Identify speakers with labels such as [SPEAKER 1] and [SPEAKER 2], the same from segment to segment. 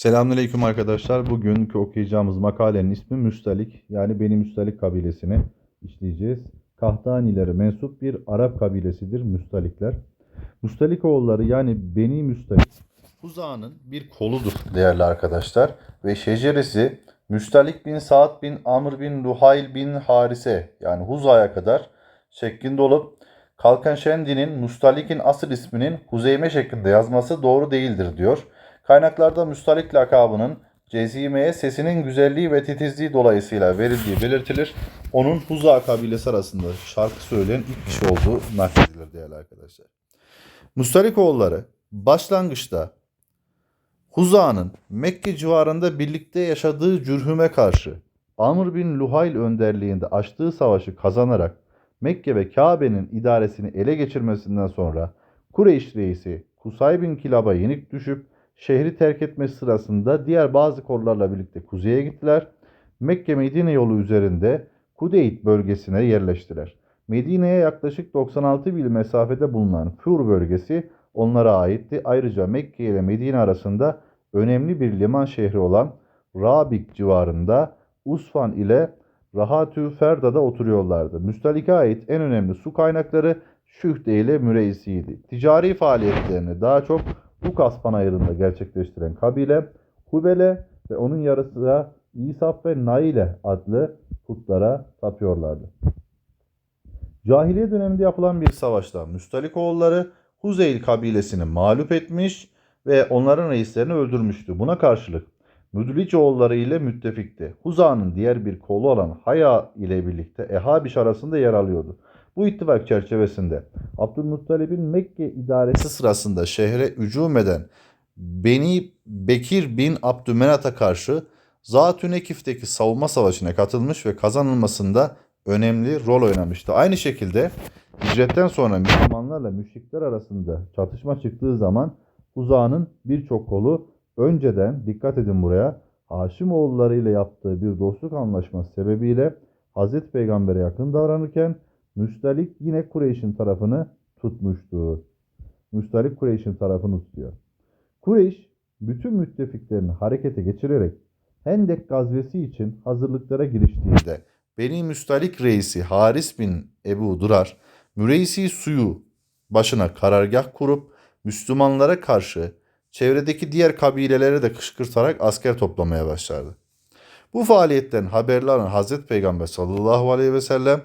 [SPEAKER 1] Selamünaleyküm arkadaşlar. Bugünkü okuyacağımız makalenin ismi Müstalik. Yani Beni Müstalik kabilesini işleyeceğiz. Kahtanilere mensup bir Arap kabilesidir Müstalikler. Müstalikoğulları yani Beni Müstalik. Huza'nın bir koludur değerli arkadaşlar. Ve şeceresi Müstalik bin Saad bin Amr bin Luhayl bin Harise yani Huza'ya kadar şeklinde olup Kalkan Şendi'nin Mustalik'in asıl isminin Huzeyme şeklinde yazması doğru değildir diyor. Kaynaklarda Müstalik lakabının Cezime'ye sesinin güzelliği ve titizliği dolayısıyla verildiği belirtilir. Onun Huza kabilesi arasında şarkı söyleyen ilk kişi olduğu nakledilir değerli arkadaşlar. Mustalikoğulları başlangıçta Huza'nın Mekke civarında birlikte yaşadığı cürhüme karşı Amr bin Luhayl önderliğinde açtığı savaşı kazanarak Mekke ve Kabe'nin idaresini ele geçirmesinden sonra Kureyş reisi Kusay bin Kilab'a yenik düşüp şehri terk etmesi sırasında diğer bazı kollarla birlikte kuzeye gittiler. Mekke-Medine yolu üzerinde Kudeyt bölgesine yerleştiler. Medine'ye yaklaşık 96 mil mesafede bulunan Fur bölgesi onlara aitti. Ayrıca Mekke ile Medine arasında önemli bir liman şehri olan Rabik civarında Usfan ile Rahatü Ferda'da oturuyorlardı. Müstalik'e ait en önemli su kaynakları Şühde ile Müreysi'ydi. Ticari faaliyetlerini daha çok Ukas panayırında gerçekleştiren kabile Hubele ve onun yarısı da İsaf ve Naile adlı putlara tapıyorlardı. Cahiliye döneminde yapılan bir savaşta Müstalikoğulları Huzeyl kabilesini mağlup etmiş ve onların reislerini öldürmüştü. Buna karşılık Müdlicoğulları ile müttefikti. Huza'nın diğer bir kolu olan Haya ile birlikte Ehabiş arasında yer alıyordu. Bu ittifak çerçevesinde Abdülmuttalib'in Mekke idaresi sırasında şehre hücum eden Beni Bekir bin Abdümenat'a karşı Zatü Nekif'teki savunma savaşına katılmış ve kazanılmasında önemli rol oynamıştı. Aynı şekilde hicretten sonra Müslümanlarla müşrikler arasında çatışma çıktığı zaman Huza'nın birçok kolu önceden dikkat edin buraya Haşimoğulları ile yaptığı bir dostluk anlaşması sebebiyle Hazreti Peygamber'e yakın davranırken Müstalik yine Kureyş'in tarafını tutmuştu. Müstalik Kureyş'in tarafını tutuyor. Kureyş bütün müttefiklerini harekete geçirerek Hendek gazvesi için hazırlıklara giriştiğinde Beni Müstalik reisi Haris bin Ebu Durar Müreysi suyu başına karargah kurup Müslümanlara karşı çevredeki diğer kabilelere de kışkırtarak asker toplamaya başlardı. Bu faaliyetten haberli olan Hazreti Peygamber sallallahu aleyhi ve sellem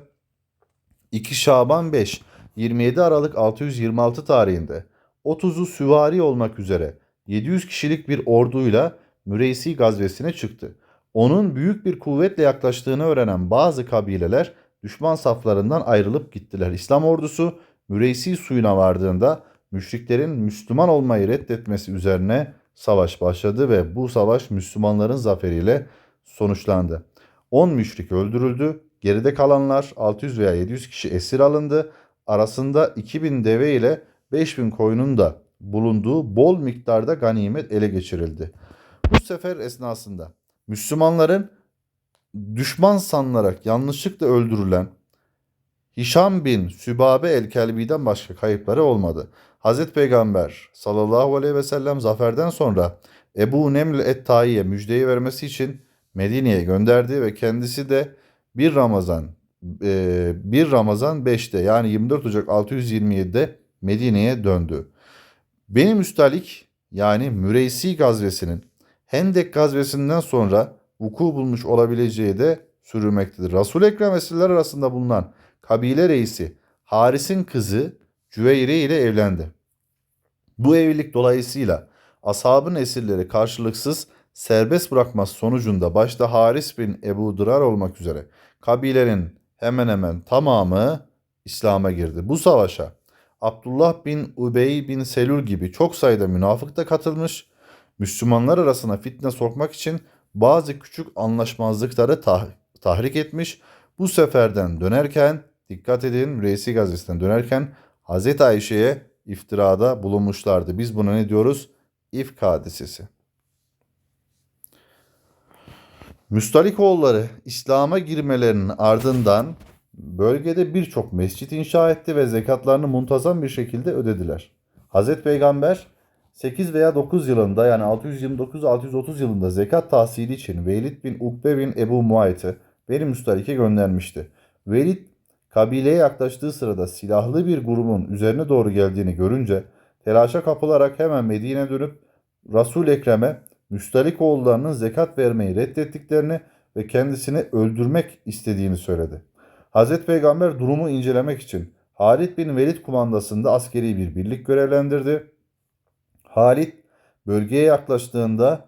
[SPEAKER 1] 2 Şaban 5 27 Aralık 626 tarihinde 30'u süvari olmak üzere 700 kişilik bir orduyla Müreysi gazvesine çıktı. Onun büyük bir kuvvetle yaklaştığını öğrenen bazı kabileler düşman saflarından ayrılıp gittiler. İslam ordusu Müreysi suyuna vardığında müşriklerin Müslüman olmayı reddetmesi üzerine savaş başladı ve bu savaş Müslümanların zaferiyle sonuçlandı. 10 müşrik öldürüldü. Geride kalanlar 600 veya 700 kişi esir alındı. Arasında 2000 deve ile 5000 koyunun da bulunduğu bol miktarda ganimet ele geçirildi. Bu sefer esnasında Müslümanların düşman sanılarak yanlışlıkla öldürülen Hişam bin Sübabe el-Kelbi'den başka kayıpları olmadı. Hazreti Peygamber sallallahu aleyhi ve sellem zaferden sonra Ebu Neml et-Tai'ye müjdeyi vermesi için Medine'ye gönderdi ve kendisi de 1 Ramazan e, 1 Ramazan 5'te yani 24 Ocak 627'de Medine'ye döndü. Beni Müstalik yani Müreysi gazvesinin Hendek gazvesinden sonra vuku bulmuş olabileceği de sürülmektedir. Resul-i Ekrem esirler arasında bulunan kabile reisi Haris'in kızı Cüveyre ile evlendi. Bu evlilik dolayısıyla ashabın esirleri karşılıksız serbest bırakması sonucunda başta Haris bin Ebu Durar olmak üzere kabilenin hemen hemen tamamı İslam'a girdi. Bu savaşa Abdullah bin Ubey bin Selül gibi çok sayıda münafık da katılmış. Müslümanlar arasına fitne sokmak için bazı küçük anlaşmazlıkları tah- tahrik etmiş. Bu seferden dönerken dikkat edin Reisi Gazisi'nden dönerken Hazreti Ayşe'ye iftirada bulunmuşlardı. Biz buna ne diyoruz? İfk hadisesi. Müstalikoğulları İslam'a girmelerinin ardından bölgede birçok mescit inşa etti ve zekatlarını muntazam bir şekilde ödediler. Hazreti Peygamber 8 veya 9 yılında yani 629-630 yılında zekat tahsili için Velid bin Ukbe bin Ebu Muayt'ı Beni Müstalik'e göndermişti. Velid kabileye yaklaştığı sırada silahlı bir grubun üzerine doğru geldiğini görünce telaşa kapılarak hemen Medine'ye dönüp Resul Ekrem'e Müstalik oğullarının zekat vermeyi reddettiklerini ve kendisini öldürmek istediğini söyledi. Hazreti Peygamber durumu incelemek için Halid bin Velid kumandasında askeri bir birlik görevlendirdi. Halid bölgeye yaklaştığında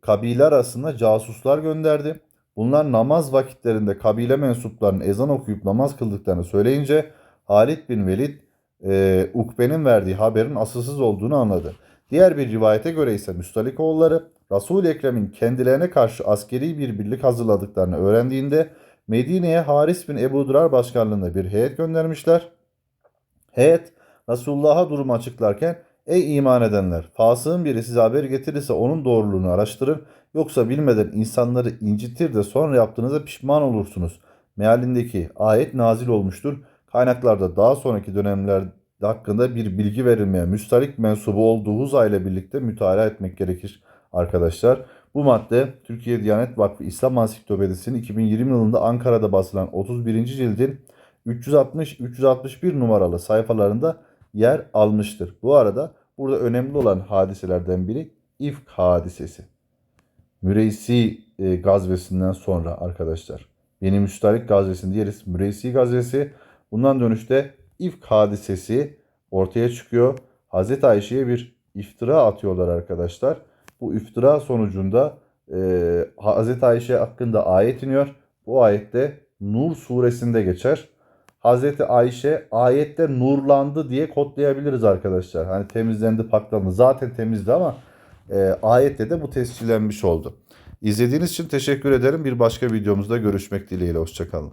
[SPEAKER 1] kabile arasında casuslar gönderdi. Bunlar namaz vakitlerinde kabile mensuplarının ezan okuyup namaz kıldıklarını söyleyince Halid bin Velid e, Ukbe'nin verdiği haberin asılsız olduğunu anladı. Diğer bir rivayete göre ise Müstalikoğulları Resul-i Ekrem'in kendilerine karşı askeri bir birlik hazırladıklarını öğrendiğinde Medine'ye Haris bin Ebu Durar başkanlığında bir heyet göndermişler. Heyet Resulullah'a durumu açıklarken Ey iman edenler! Fasığın biri size haber getirirse onun doğruluğunu araştırın. Yoksa bilmeden insanları incitir de sonra yaptığınızda pişman olursunuz. Mealindeki ayet nazil olmuştur. Kaynaklarda daha sonraki dönemler hakkında bir bilgi verilmeye müstalik mensubu olduğu Huza ile birlikte mütalaa etmek gerekir arkadaşlar. Bu madde Türkiye Diyanet Vakfı İslam Ansiklopedisi'nin 2020 yılında Ankara'da basılan 31. cildin 360-361 numaralı sayfalarında yer almıştır. Bu arada burada önemli olan hadiselerden biri İfk hadisesi. Müreysi e, gazvesinden sonra arkadaşlar. Yeni Müstalik gazvesinin diğeri Müreysi gazvesi. Bundan dönüşte İfk hadisesi ortaya çıkıyor. Hazreti Ayşe'ye bir iftira atıyorlar arkadaşlar. Bu iftira sonucunda e, Hazreti Ayşe hakkında ayet iniyor. Bu ayette Nur suresinde geçer. Hazreti Ayşe ayette nurlandı diye kodlayabiliriz arkadaşlar. Hani temizlendi, paklandı. Zaten temizdi ama e, ayette de bu tescillenmiş oldu. İzlediğiniz için teşekkür ederim. Bir başka videomuzda görüşmek dileğiyle. Hoşçakalın.